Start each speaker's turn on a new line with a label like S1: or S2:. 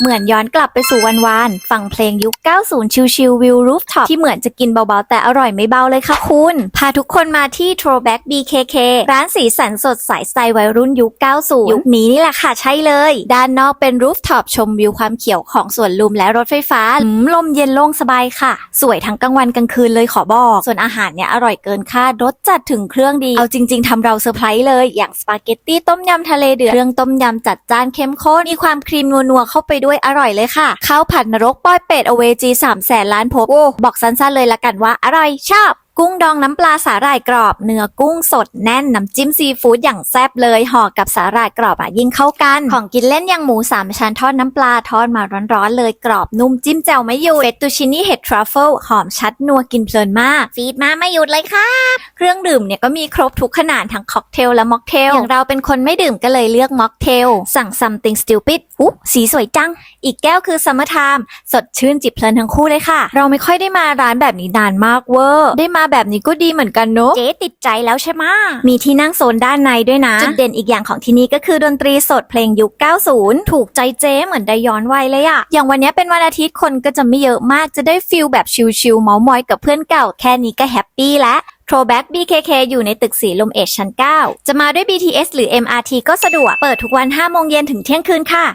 S1: เหมือนย้อนกลับไปสู่วันวานฟังเพลงยุค 90 ชิลๆวิวรูฟท็อปที่เหมือนจะกินเบาๆ แต่อร่อยไม่เบาเลยค่ะคุณ พาทุกคนมาที่ Throwback BKK ร้านสีสันสดใสสไตล์วัยรุ่นยุค 90 ยุคนี้นี่แหละค่ะใช่เลย ด้านนอกเป็นรูฟท็อปชมวิวความเขียวของสวนลุมและรถไฟฟ้าลมเย็นโล่งสบายค่ะ สวยทั้งกลางวันกลางคืนเลยขอบอก ส่วนอาหารเนี่ยอร่อยเกินคาดรสจัดถึงเครื่องดี เอาจริง ๆทำเราเซอร์ไพรส์เลยอย่างสปาเกตตี้ต้มยำทะเลเดือดเครื่องต้มยำจัดจ้านเข้มข้นมีความครีมนัวๆเข้าไปด้วยอร่อยเลยค่ะข้าวผัดนรกป้อยเป็ดอเวจีสามแสนล้านภพบโอ้บอกสั้นๆเลยละกันว่าอร่อยชอบ กุ้งดองน้ำปลาสาหร่ายกรอบ เนื้อกุ้งสดแน่นน้ำจิ้มซีฟู้ดอย่างแซ่บเลยห่อกับสาหร่ายกรอบอะยิ่งเข้ากัน ของกินเล่นอย่างหมูสามชั้นทอดน้ำปลาทอดมาร้อนๆเลยกรอบนุ่มจิ้มแจ่วไม่หยุดเฟตตูชินี่เห็ดทรัฟเฟิลหอมชัดนัวกินเพลินมาก ฟีดมาไม่หยุดเลยค่ะเครื่องดื่มเนี่ยก็มีครบทุกขนาดทั้งค็อกเทลและม็อกเทลอย่างเราเป็นคนไม่ดื่มก็เลยเลือกม็อกเทลสั่ง something stupid อุ๊สีสวยจัง อีกแก้วคือ summer time สดชื่นจิบเพลินทั้งคู่เลยค่ะ เราไม่ค่อยได้มาร้านแบบนี้นานมากเวอร์ได้มาแบบนี้ก็ดีเหมือนกันเนอะเจ๊ติดใจแล้วใช่ไหมะมีที่นั่งโซนด้านในด้วยนะ จุดเด่นอีกอย่างของที่นี่ก็คือดนตรีสดเพลงยุค 90 ถูกใจเจ๊เหมือนได้ย้อนวัยเลยอะอย่างวันนี้เป็นวันอาทิตย์คนก็จะไม่เยอะมากจะได้ฟิลแบบชิลๆเมามอยกับเพื่อนเก่าแค่นี้ก็แฮปปี้แล้ว Throwback BKK อยู่ในตึกสีลมเอชชั้น 9 จะมาด้วย BTS หรือ MRT ก็สะดวก เปิดทุกวัน 5 โมงเย็นถึงเที่ยงคืนค่ะ